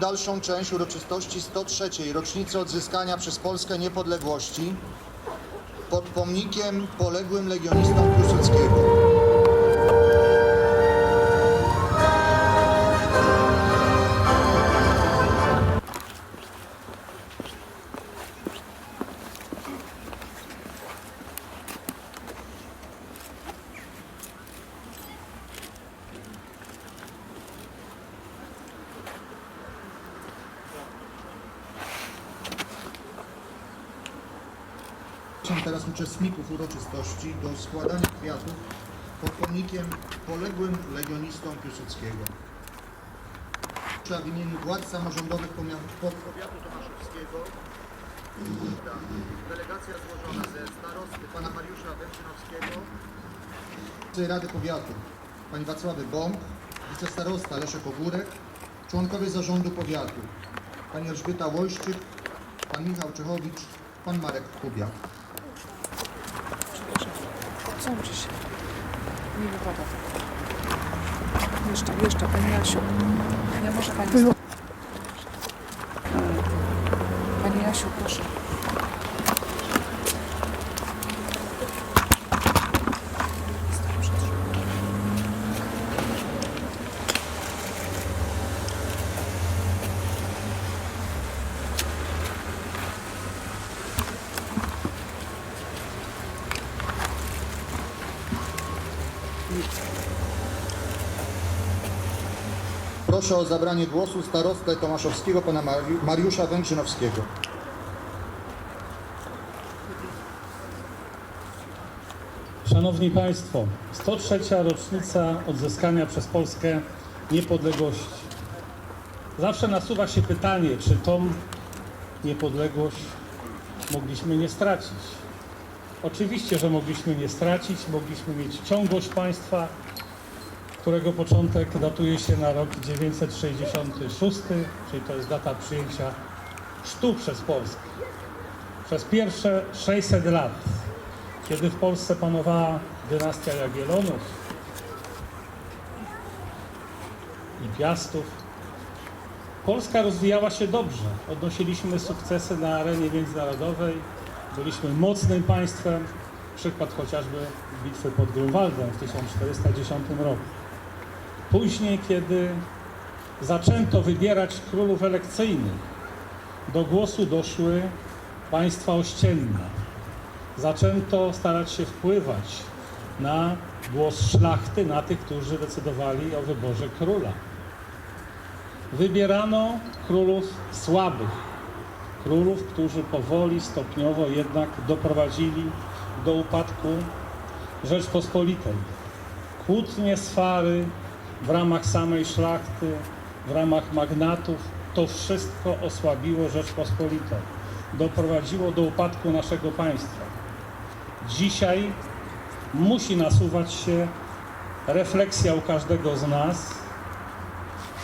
dalszą część uroczystości 103. rocznicy odzyskania przez Polskę niepodległości pod pomnikiem poległym legionistom Piłsudskiego. Teraz uczestników uroczystości do składania kwiatów pod pomnikiem poległym legionistom Piłsudskiego. W imieniu władz samorządowych powiatu tomaszowskiego delegacja złożona ze starosty pana Mariusza Węczynowskiego, Rady Powiatu. Pani Wacławy Bąk, wicestarosta Leszek Ogórek, członkowie zarządu powiatu. Pani Elżbieta Łojszczyk, pan Michał Czechowicz, pan Marek Kubiak. Sądzi się. Nie wypada. Jeszcze, jeszcze, Pani Jasiu. Nie może. Pani Jasiu, proszę. Proszę o zabranie głosu starostę tomaszowskiego pana Mari- Mariusza Węgrzynowskiego. Szanowni Państwo, 103. rocznica odzyskania przez Polskę niepodległości. Zawsze nasuwa się pytanie, czy tą niepodległość mogliśmy nie stracić. Oczywiście, że mogliśmy nie stracić, mogliśmy mieć ciągłość państwa, którego początek datuje się na rok 966, czyli to jest data przyjęcia chrztu przez Polskę. Przez pierwsze 600 lat kiedy w Polsce panowała dynastia Jagiellonów i Piastów, Polska rozwijała się dobrze. Odnosiliśmy sukcesy na arenie międzynarodowej, byliśmy mocnym państwem. Przykład chociażby bitwy pod Grunwaldem w 1410 roku. Później, kiedy zaczęto wybierać królów elekcyjnych, do głosu doszły państwa ościenne zaczęto starać się wpływać na głos szlachty, na tych, którzy decydowali o wyborze króla. Wybierano królów słabych, królów, którzy powoli, stopniowo jednak doprowadzili do upadku Rzeczpospolitej. Kłótnie, swary w ramach samej szlachty, w ramach magnatów, to wszystko osłabiło Rzeczpospolitą. Doprowadziło do upadku naszego państwa. Dzisiaj musi nasuwać się refleksja u każdego z nas,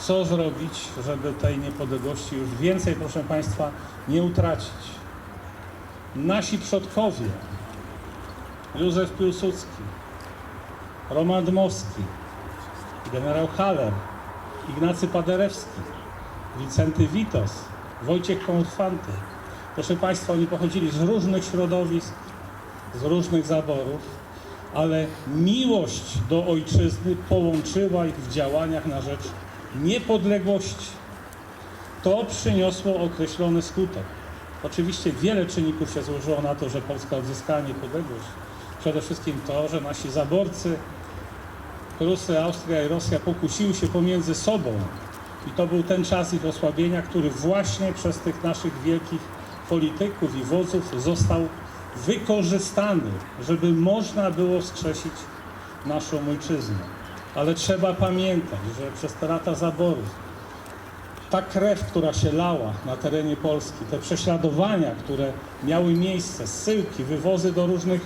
co zrobić, żeby tej niepodległości już więcej, proszę Państwa, nie utracić. Nasi przodkowie, Józef Piłsudski, Roman Dmowski, generał Haller, Ignacy Paderewski, Wicenty Witos, Wojciech Konfanty. Proszę Państwa, oni pochodzili z różnych środowisk, z różnych zaborów, ale miłość do ojczyzny połączyła ich w działaniach na rzecz niepodległości. To przyniosło określony skutek. Oczywiście wiele czynników się złożyło na to, że Polska odzyskała niepodległość. Przede wszystkim to, że nasi zaborcy, Prusy, Austria i Rosja pokusiły się pomiędzy sobą i to był ten czas ich osłabienia, który właśnie przez tych naszych wielkich polityków i wodzów został wykorzystany, żeby można było wskrzesić naszą ojczyznę. Ale trzeba pamiętać, że przez te lata zaborów ta krew, która się lała na terenie Polski, te prześladowania, które miały miejsce, zsyłki, wywozy do różnych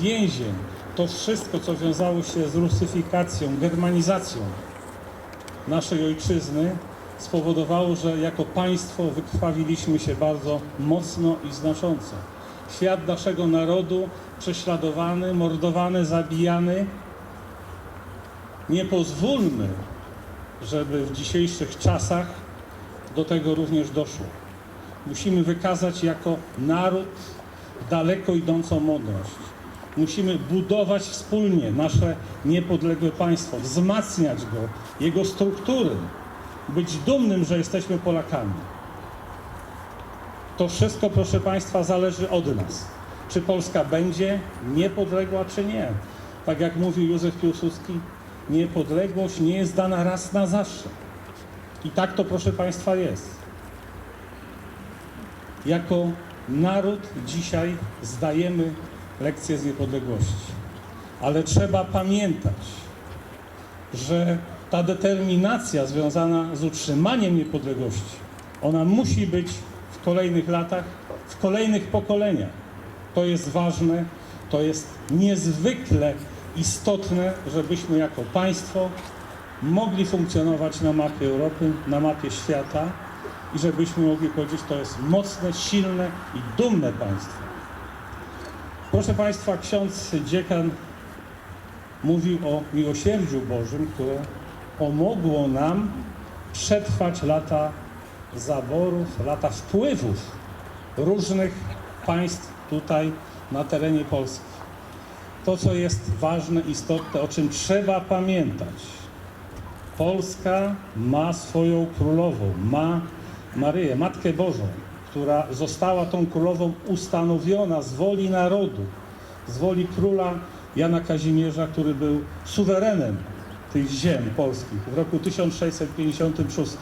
więzień, to wszystko, co wiązało się z rusyfikacją, germanizacją naszej ojczyzny, spowodowało, że jako państwo wykrwawiliśmy się bardzo mocno i znacząco. Świat naszego narodu prześladowany, mordowany, zabijany. Nie pozwólmy, żeby w dzisiejszych czasach do tego również doszło. Musimy wykazać jako naród daleko idącą mądrość. Musimy budować wspólnie nasze niepodległe państwo, wzmacniać go, jego struktury, być dumnym, że jesteśmy Polakami. To wszystko, proszę Państwa, zależy od nas. Czy Polska będzie niepodległa, czy nie. Tak jak mówił Józef Piłsudski, niepodległość nie jest dana raz na zawsze. I tak to, proszę Państwa, jest. Jako naród dzisiaj zdajemy lekcję z niepodległości. Ale trzeba pamiętać, że ta determinacja związana z utrzymaniem niepodległości, ona musi być w kolejnych latach, w kolejnych pokoleniach. To jest ważne, to jest niezwykle istotne, żebyśmy jako państwo mogli funkcjonować na mapie Europy, na mapie świata i żebyśmy mogli powiedzieć, to jest mocne, silne i dumne państwo. Proszę Państwa, ksiądz dziekan mówił o miłosierdziu Bożym, które pomogło nam przetrwać lata zaborów, lata wpływów różnych państw tutaj na terenie Polski. To, co jest ważne, istotne, o czym trzeba pamiętać. Polska ma swoją królową, ma Maryję, Matkę Bożą, która została tą królową ustanowiona z woli narodu, z woli króla Jana Kazimierza, który był suwerenem tych ziem polskich w roku 1656.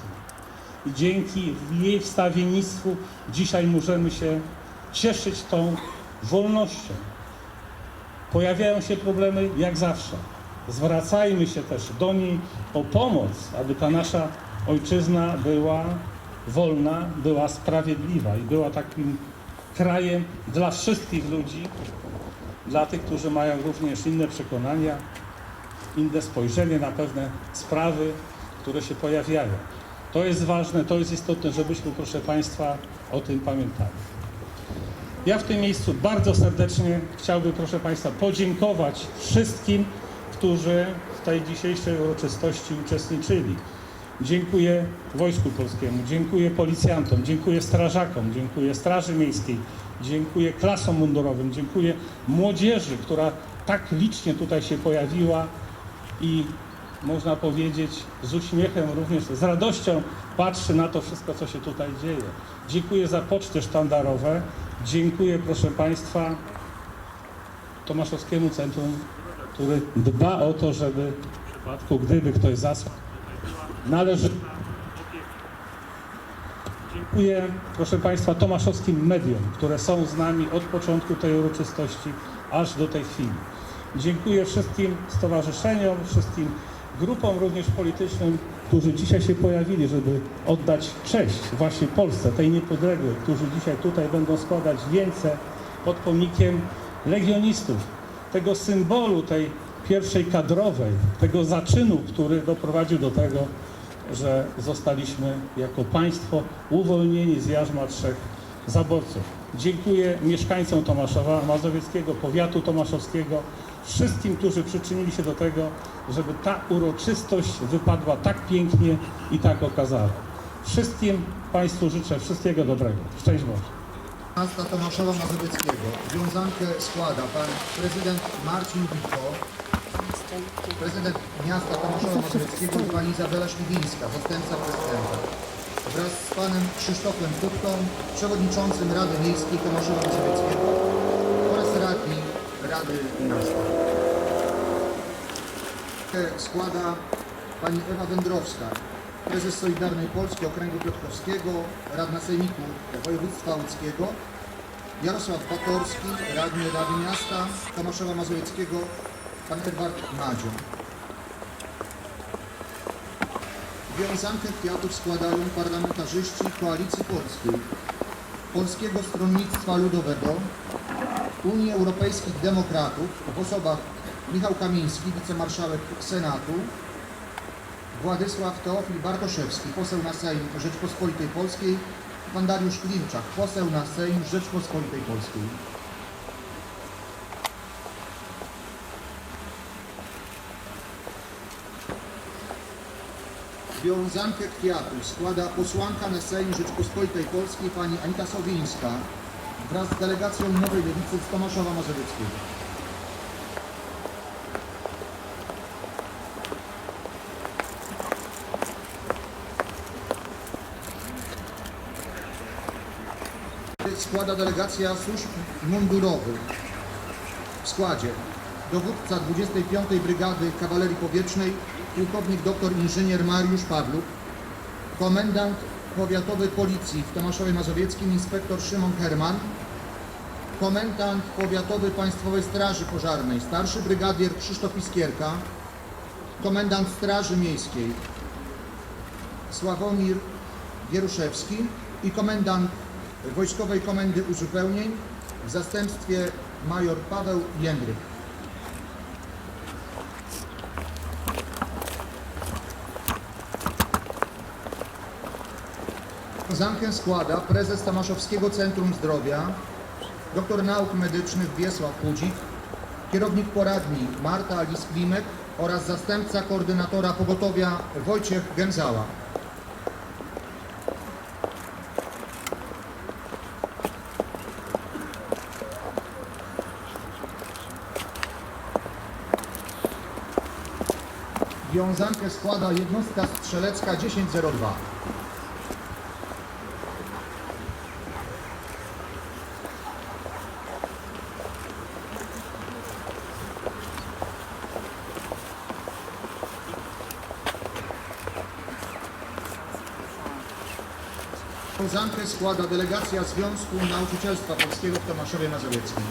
I dzięki jej wstawiennictwu dzisiaj możemy się cieszyć tą wolnością. Pojawiają się problemy jak zawsze. Zwracajmy się też do niej o pomoc, aby ta nasza ojczyzna była wolna, była sprawiedliwa i była takim krajem dla wszystkich ludzi, dla tych, którzy mają również inne przekonania, inne spojrzenie na pewne sprawy, które się pojawiają. To jest ważne, to jest istotne, żebyśmy, proszę Państwa, o tym pamiętali. Ja w tym miejscu bardzo serdecznie chciałbym, proszę Państwa, podziękować wszystkim, którzy w tej dzisiejszej uroczystości uczestniczyli. Dziękuję Wojsku Polskiemu, dziękuję policjantom, dziękuję strażakom, dziękuję Straży Miejskiej, dziękuję klasom mundurowym, dziękuję młodzieży, która tak licznie tutaj się pojawiła i można powiedzieć z uśmiechem, również z radością patrzy na to wszystko, co się tutaj dzieje. Dziękuję za poczty sztandarowe, dziękuję proszę Państwa Tomaszowskiemu Centrum, który dba o to, żeby w przypadku, gdyby ktoś zasłał, należy. Dziękuję, proszę Państwa, tomaszowskim mediom, które są z nami od początku tej uroczystości aż do tej chwili. Dziękuję wszystkim stowarzyszeniom, wszystkim grupom również politycznym, którzy dzisiaj się pojawili, żeby oddać cześć właśnie Polsce, tej niepodległej, którzy dzisiaj tutaj będą składać wieńce pod pomnikiem legionistów, tego symbolu tej pierwszej kadrowej, tego zaczynu, który doprowadził do tego, że zostaliśmy jako państwo uwolnieni z jarzma trzech zaborców. Dziękuję mieszkańcom Tomaszowa Mazowieckiego, powiatu tomaszowskiego, wszystkim, którzy przyczynili się do tego, żeby ta uroczystość wypadła tak pięknie i tak okazała. Wszystkim Państwu życzę wszystkiego dobrego. Szczęść Boże. Miasta Tomaszowa Mazowieckiego wiązankę składa pan prezydent Marcin Witko, prezydent miasta Tomaszowa Mazowieckiego pani Izabela Śliwińska, zastępca prezydenta, wraz z panem Krzysztofem Tutką, przewodniczącym Rady Miejskiej Tomaszowa Mazowieckiego oraz radni Rady Miasta. Składa pani Ewa Wędrowska, prezes Solidarnej Polski Okręgu Piotrkowskiego, radna Sejmiku Województwa Łódzkiego, Jarosław Batorski, radny Rady Miasta Tomaszowa Mazowieckiego, pan Edward Madzio. Wiązankę kwiatów składają parlamentarzyści Koalicji Polskiej, Polskiego Stronnictwa Ludowego, Unii Europejskich Demokratów w osobach Michał Kamiński, wicemarszałek Senatu, Władysław Teofil Bartoszewski, poseł na Sejm Rzeczpospolitej Polskiej, pan Dariusz Klimczak, poseł na Sejm Rzeczpospolitej Polskiej. Wiązankę kwiatów składa posłanka na Sejm Rzeczpospolitej Polskiej pani Anita Sowińska wraz z delegacją Nowej Lewicy z Tomaszowa Mazowieckiego. Składa delegacja służb mundurowych w składzie dowódca 25. Brygady Kawalerii Powietrznej pułkownik dr inżynier Mariusz Pawluk, komendant powiatowy policji w Tomaszowie Mazowieckim inspektor Szymon Herman, komendant powiatowy Państwowej Straży Pożarnej starszy brygadier Krzysztof Iskierka, komendant Straży Miejskiej Sławomir Gieruszewski i komendant Wojskowej Komendy Uzupełnień w zastępstwie major Paweł Jędryk. Zamkę składa prezes Tomaszowskiego Centrum Zdrowia, doktor nauk medycznych Wiesław Chudzik, kierownik poradni Marta Alice-Klimek oraz zastępca koordynatora pogotowia Wojciech Gęzała. Wiązankę składa jednostka strzelecka 1002. Wiązankę składa delegacja Związku Nauczycielstwa Polskiego w Tomaszowie Mazowieckim.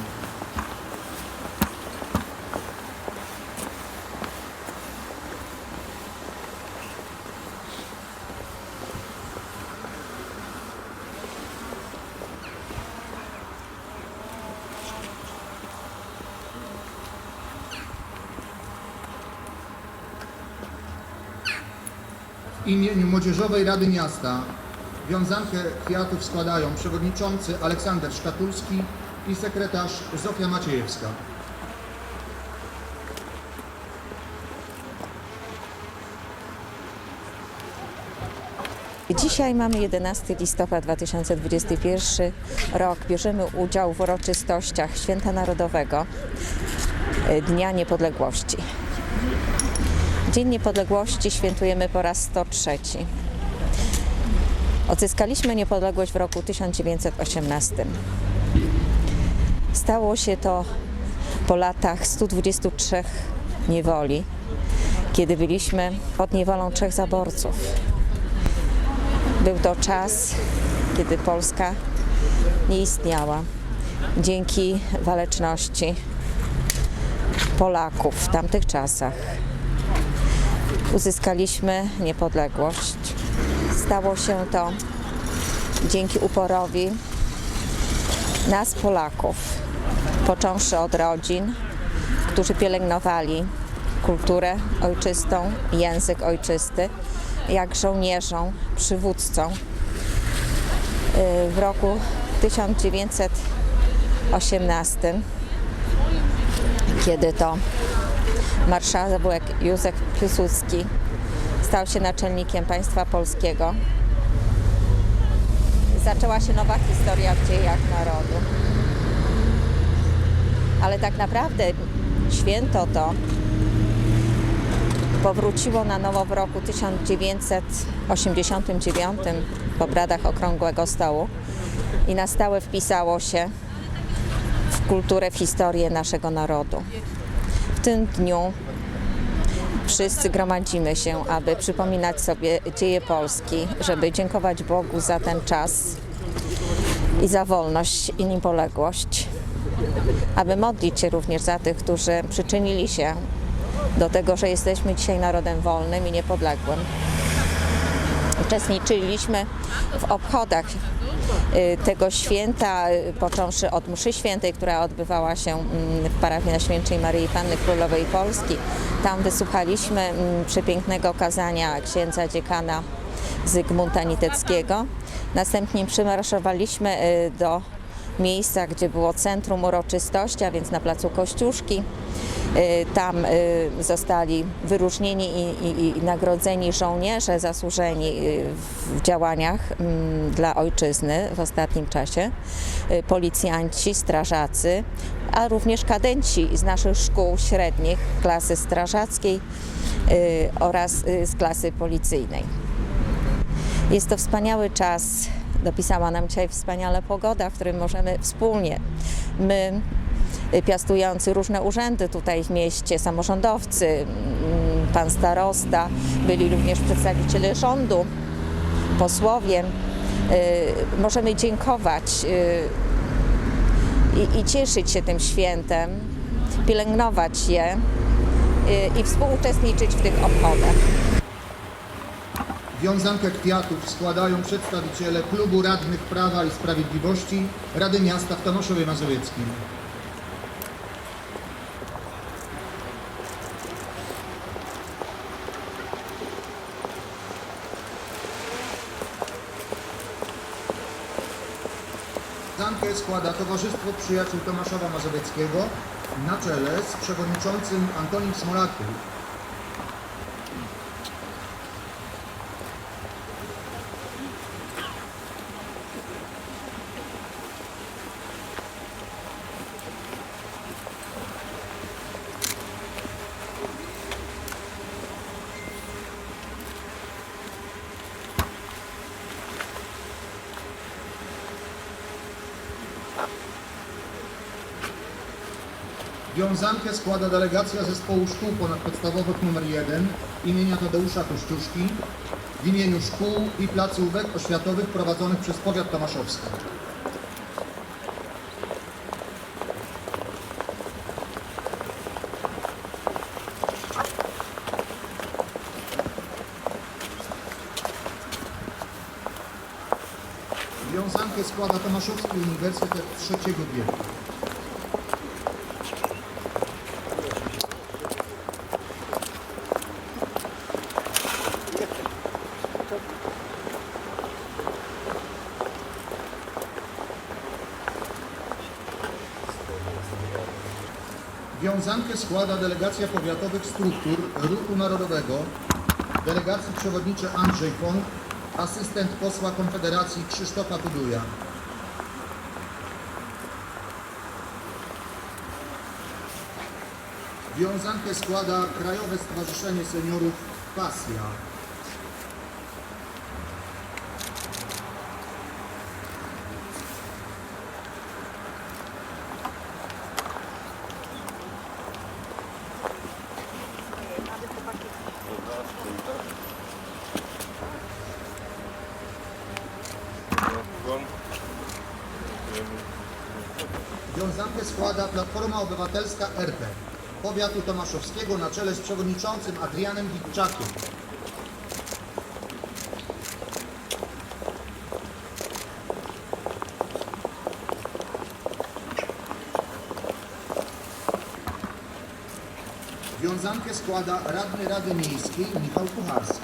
W imieniu Młodzieżowej Rady Miasta wiązankę kwiatów składają przewodniczący Aleksander Szkatulski i sekretarz Zofia Maciejewska. Dzisiaj mamy 11 listopada 2021 rok. Bierzemy udział w uroczystościach Święta Narodowego Dnia Niepodległości. Dzień Niepodległości świętujemy po raz 103. Odzyskaliśmy niepodległość w roku 1918. Stało się to po latach 123 niewoli, kiedy byliśmy pod niewolą trzech zaborców. Był to czas, kiedy Polska nie istniała. Dzięki waleczności Polaków w tamtych czasach uzyskaliśmy niepodległość. Stało się to dzięki uporowi nas, Polaków, począwszy od rodzin, którzy pielęgnowali kulturę ojczystą, język ojczysty, jak żołnierzom, przywódcom. Y, W roku 1918, kiedy to marszałek Józef Piłsudski stał się naczelnikiem państwa polskiego, zaczęła się nowa historia w dziejach narodu. Ale tak naprawdę święto to powróciło na nowo w roku 1989 po obradach Okrągłego Stołu i na stałe wpisało się w kulturę, w historię naszego narodu. W tym dniu wszyscy gromadzimy się, aby przypominać sobie dzieje Polski, żeby dziękować Bogu za ten czas i za wolność i niepodległość, aby modlić się również za tych, którzy przyczynili się do tego, że jesteśmy dzisiaj narodem wolnym i niepodległym. Uczestniczyliśmy w obchodach y, tego święta, y, począwszy od mszy świętej, która odbywała się mm, w parafii Najświętszej Maryi Panny Królowej Polski. Tam wysłuchaliśmy mm, przepięknego kazania księdza dziekana Zygmunta Niteckiego. Następnie przymarszowaliśmy y, do miejsca, gdzie było centrum uroczystości, a więc na placu Kościuszki. Tam y, zostali wyróżnieni i, i, i nagrodzeni żołnierze zasłużeni y, w działaniach mm, dla ojczyzny w ostatnim czasie, y, policjanci, strażacy, a również kadenci z naszych szkół średnich, klasy strażackiej y, oraz y, z klasy policyjnej. Jest to wspaniały czas. Dopisała nam dzisiaj wspaniale pogoda, w którym możemy wspólnie, my y, piastujący różne urzędy tutaj w mieście, samorządowcy, mm, pan starosta, byli również przedstawiciele rządu, posłowie, y, możemy dziękować y, i, i cieszyć się tym świętem, pielęgnować je y, i współuczestniczyć w tych obchodach. Wiązankę kwiatów składają przedstawiciele Klubu Radnych Prawa i Sprawiedliwości Rady Miasta w Tomaszowie Mazowieckim. Wiązankę składa Towarzystwo Przyjaciół Tomaszowa Mazowieckiego na czele z przewodniczącym Antonim Smolakiem. Wiązankę składa delegacja zespołu szkół ponadpodstawowych nr 1 imienia Tadeusza Kościuszki w imieniu szkół i placówek oświatowych prowadzonych przez powiat tomaszowski. Wiązankę składa Tomaszowski Uniwersytet Trzeciego Wieku. Wiązankę składa delegacja powiatowych struktur Ruchu Narodowego, delegacji przewodniczy Andrzej Pąk, asystent posła Konfederacji Krzysztofa Tuduja. Wiązankę składa Krajowe Stowarzyszenie Seniorów Pasja. Wiązankę składa Platforma RP Powiatu Tomaszowskiego na czele z przewodniczącym Adrianem Witczakiem. Wiązankę składa radny Rady Miejskiej Michał Kucharski.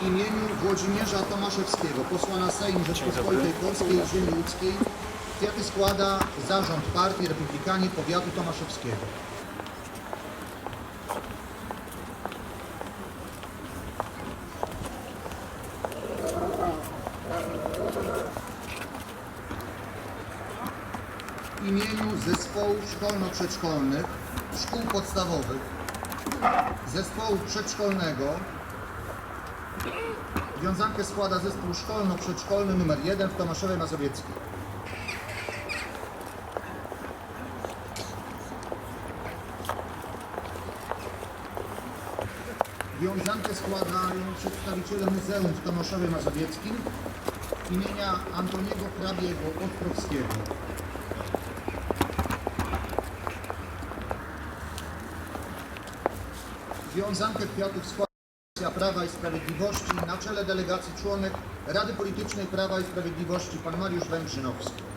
W imieniu Włodzimierza Tomaszewskiego, posła na Sejm Rzeczypospolitej Polskiej i Ziemi Łódzkiej, kwiaty składa Zarząd Partii Republikanie Powiatu Tomaszewskiego. W imieniu Zespołu Szkolno-Przedszkolnych Szkół Podstawowych Zespołu Przedszkolnego Wiązankę składa zespół szkolno-przedszkolny nr 1 w Tomaszowie Mazowieckiej. Wiązankę składają przedstawiciele Muzeum w Tomaszowie Mazowieckim imienia Antoniego Hrabiego Ostrowskiego. Wiązankę kwiatów składa Prawa i Sprawiedliwości. Na czele delegacji członek Rady Politycznej Prawa i Sprawiedliwości pan Mariusz Węgrzynowski.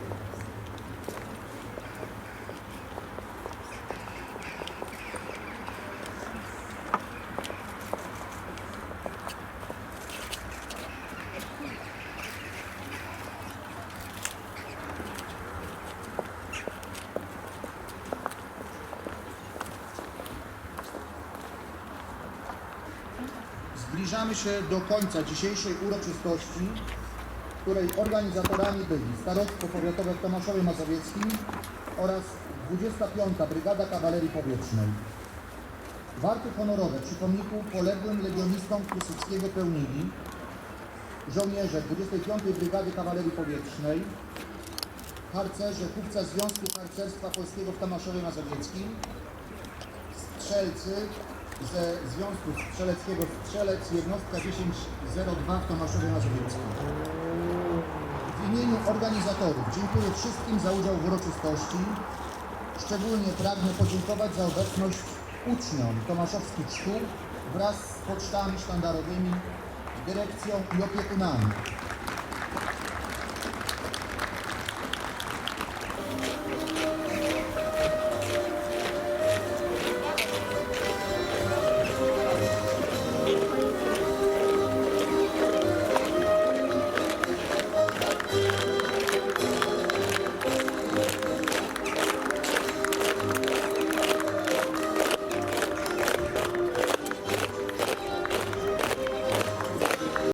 Zbliżamy się do końca dzisiejszej uroczystości, której organizatorami byli Starostwo Powiatowe w Tomaszowie Mazowieckim oraz 25. Brygada Kawalerii Powietrznej. Warty honorowe przy pomniku poległym legionistom Piłsudskiego pełnili żołnierze 25. Brygady Kawalerii Powietrznej, harcerze chówca Związku Harcerstwa Polskiego w Tomaszowie Mazowieckim, strzelcy ze Związku Strzeleckiego Strzelec jednostka 1002 w Tomaszowie Mazowieckim. W imieniu organizatorów dziękuję wszystkim za udział w uroczystości. Szczególnie pragnę podziękować za obecność uczniom tomaszowskich szkół wraz z pocztami sztandarowymi, dyrekcją i opiekunami.